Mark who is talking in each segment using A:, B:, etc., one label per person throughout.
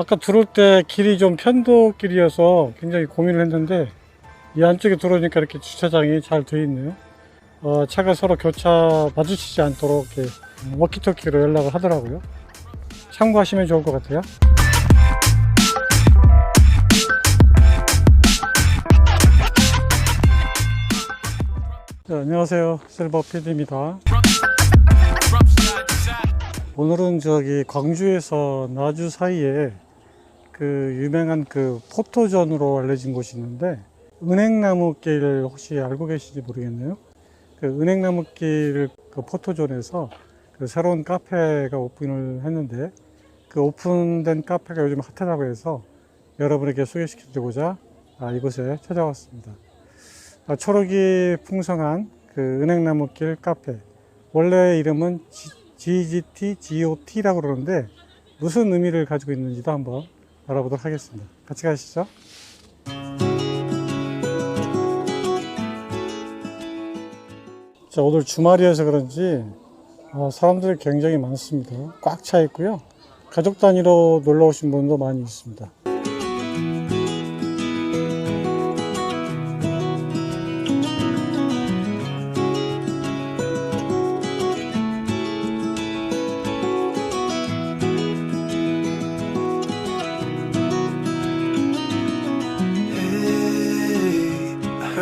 A: 아까 들어올 때 길이 좀 편도길이어서 굉장히 고민을 했는데 이 안쪽에 들어오니까 이렇게 주차장이 잘 되어 있네요. 어, 차가 서로 교차 마주치지 않도록 이렇게 워키토키로 연락을 하더라고요. 참고하시면 좋을 것 같아요. 네, 안녕하세요. 실버 PD입니다. 오늘은 저기 광주에서 나주 사이에 그 유명한 그 포토존으로 알려진 곳이 있는데 은행나무길 혹시 알고 계신지 모르겠네요. 그 은행나무길 그 포토존에서 그 새로운 카페가 오픈을 했는데 그 오픈된 카페가 요즘 핫하다고 해서 여러분에게 소개시켜드리고자 아, 이곳에 찾아왔습니다. 아, 초록이 풍성한 그 은행나무길 카페. 원래 이름은 GGT, GOT라고 그러는데 무슨 의미를 가지고 있는지도 한번 알아보도록 하겠습니다. 같이 가시죠. 자, 오늘 주말이어서 그런지 아, 사람들이 굉장히 많습니다. 꽉 차 있고요. 가족 단위로 놀러 오신 분도 많이 있습니다.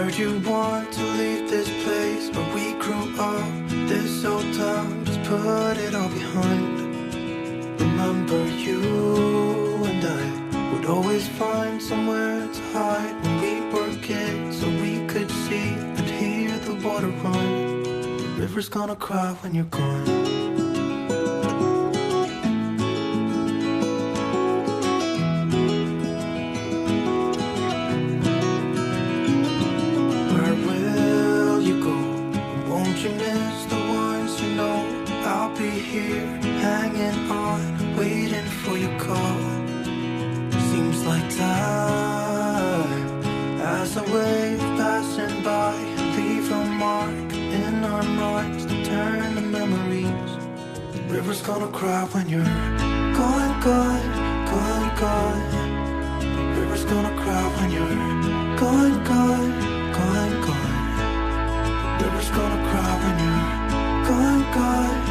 B: Heard you want to leave this place where we grew up. This old town, just put it all behind. Remember you and I would always find somewhere to hide when we were kids, so we could see and hear the water run. River's gonna cry when you're gone. Here, hanging on, waiting for your call. Seems like time as a wave passing by, leave a mark in our minds turn to memories. The River's gonna cry when you're gone, gone, gone, gone. River's gonna cry when you're gone, gone, gone, gone. River's gonna cry when you're gone, gone,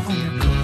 B: how you go.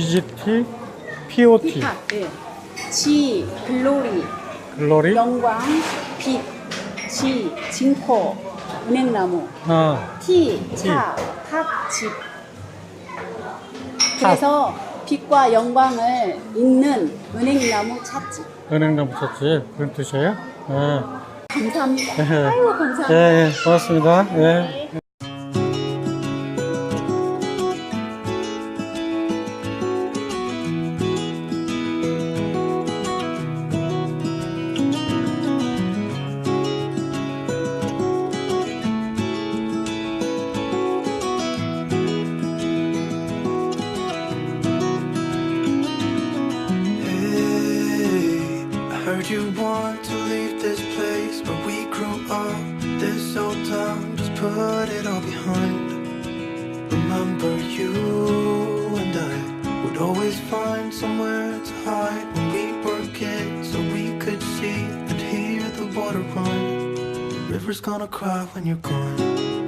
A: GGT, POT,
C: 피파, 예. 지, 글로리,
A: 글로리,
C: 영광, 빛, 지, 진코, 은행나무,
A: 아,
C: 티, 차, 탁, 집. 그래서 빛과 영광을 잇는 은행나무 찻집.
A: 은행나무 쳤지 그런 뜻이에요? 네.
C: 감사합니다.
A: 네.
C: 아이고, 감사합니다.
A: 예, 예, 고맙습니다. 예.
B: Remember you and I would always find somewhere to hide when we were kids so we could see and hear the water run. The river's gonna cry when you're gone.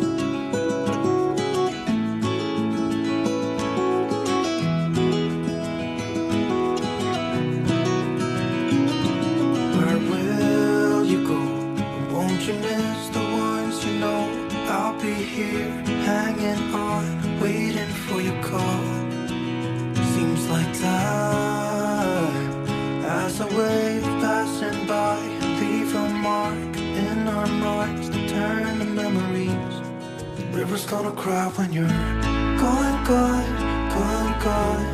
B: Gonna cry when you're gone, gone, gone, gone.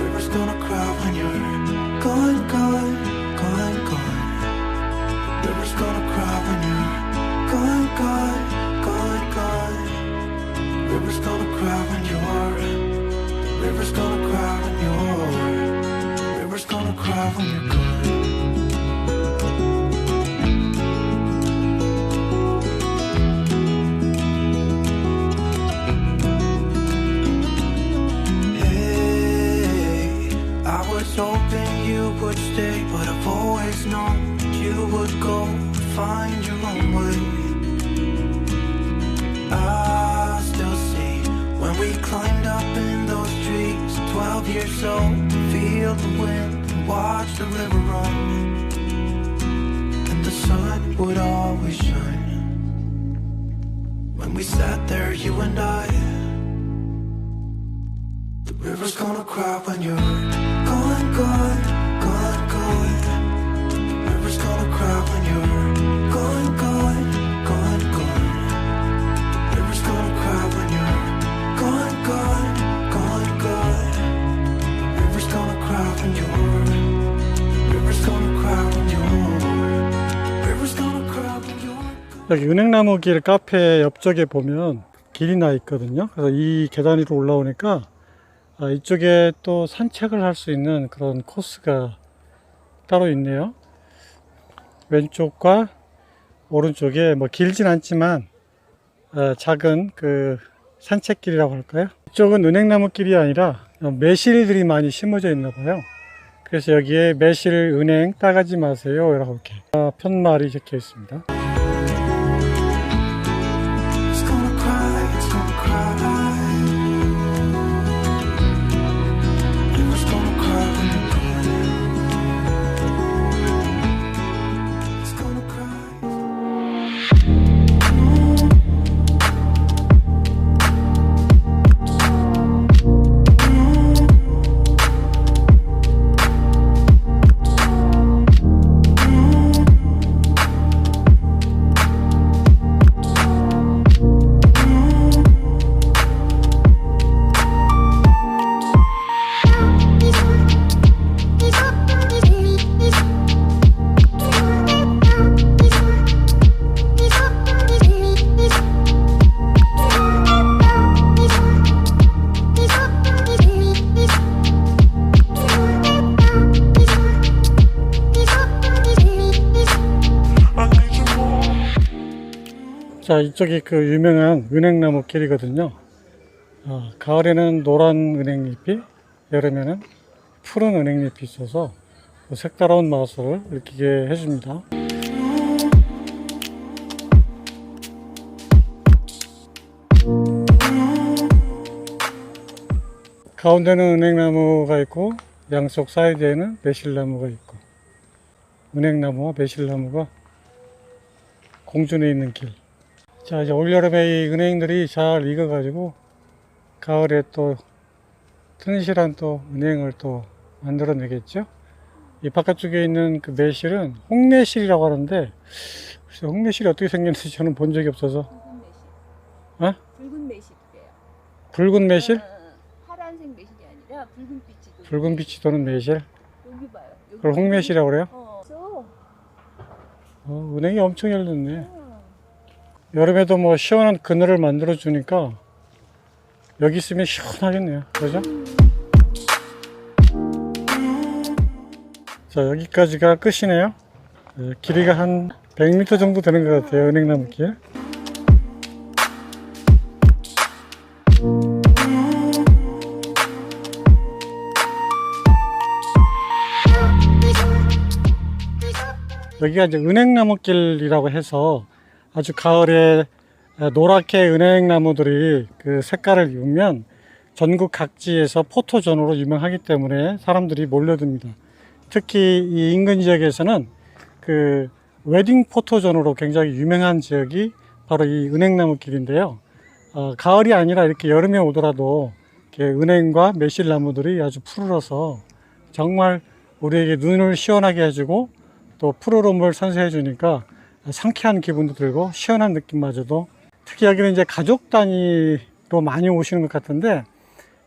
B: River's gonna cry when you're gone, gone, gone, gone. River's gonna cry when you're gone, gone, gone, gone. River's gonna cry when you're. River's gonna cry when you're. River's gonna cry when you're gone. I still see when we climbed up in those trees, 12 years old, to feel the wind and watch the river run. And the sun would always shine. When we sat there, you and I. The river's gonna cry when you're
A: 여기 은행나무 길 카페 옆쪽에 보면 길이 나 있거든요. 그래서 이 계단 위로 올라오니까 아, 이쪽에 또 산책을 할 수 있는 그런 코스가 따로 있네요. 왼쪽과 오른쪽에 뭐 길진 않지만 어, 작은 그 산책길이라고 할까요? 이쪽은 은행나무 길이 아니라 매실들이 많이 심어져 있나 봐요. 그래서 여기에 매실 은행 따가지 마세요. 라고 이렇게 아, 편말이 적혀 있습니다. 자, 이쪽이 그 유명한 은행나무 길이거든요. 어, 가을에는 노란 은행잎이, 여름에는 푸른 은행잎이 있어서 그 색다른 맛을 느끼게 해줍니다. 가운데는 은행나무가 있고 양쪽 사이드에는 매실나무가 있고 은행나무와 매실나무가 공존해 있는 길. 자, 이제 올여름에 이 은행들이 잘 익어가지고 가을에 또 튼실한 또 은행을 또 만들어내겠죠. 이 바깥쪽에 있는 그 매실은 홍매실이라고 하는데 글쎄 홍매실이 어떻게 생겼는지 저는 본 적이 없어서
D: 붉은 매실.
A: 어?
D: 붉은 매실이래요.
A: 붉은 매실?
D: 어, 파란색 매실이 아니라 붉은 빛이 도는
A: 붉은 빛이 도는 매실?
D: 여기 봐요. 여기
A: 그걸 홍매실이라고 그래요?
D: 어.
A: 어, 은행이 엄청 열렸네.
D: 어,
A: 여름에도 뭐 시원한 그늘을 만들어 주니까 여기 있으면 시원하겠네요. 그죠? 자, 여기까지가 끝이네요. 네, 길이가 한 100m 정도 되는 것 같아요. 은행나무 길. 여기가 이제 은행나무 길이라고 해서 아주 가을에 노랗게 은행나무들이 그 색깔을 입으면 전국 각지에서 포토존으로 유명하기 때문에 사람들이 몰려듭니다. 특히 이 인근 지역에서는 그 웨딩 포토존으로 굉장히 유명한 지역이 바로 이 은행나무 길인데요. 어, 가을이 아니라 이렇게 여름에 오더라도 이렇게 은행과 매실나무들이 아주 푸르러서 정말 우리에게 눈을 시원하게 해주고 또 푸르름을 선사해 주니까 상쾌한 기분도 들고 시원한 느낌마저도 특이하게는 이제 가족 단위로 많이 오시는 것 같은데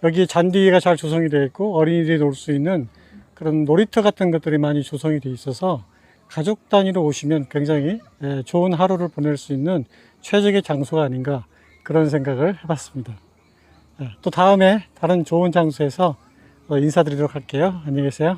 A: 여기 잔디가 잘 조성이 되어 있고 어린이들이 놀 수 있는 그런 놀이터 같은 것들이 많이 조성이 되어 있어서 가족 단위로 오시면 굉장히 예, 좋은 하루를 보낼 수 있는 최적의 장소가 아닌가 그런 생각을 해봤습니다. 예, 또 다음에 다른 좋은 장소에서 어, 인사드리도록 할게요. 안녕히 계세요.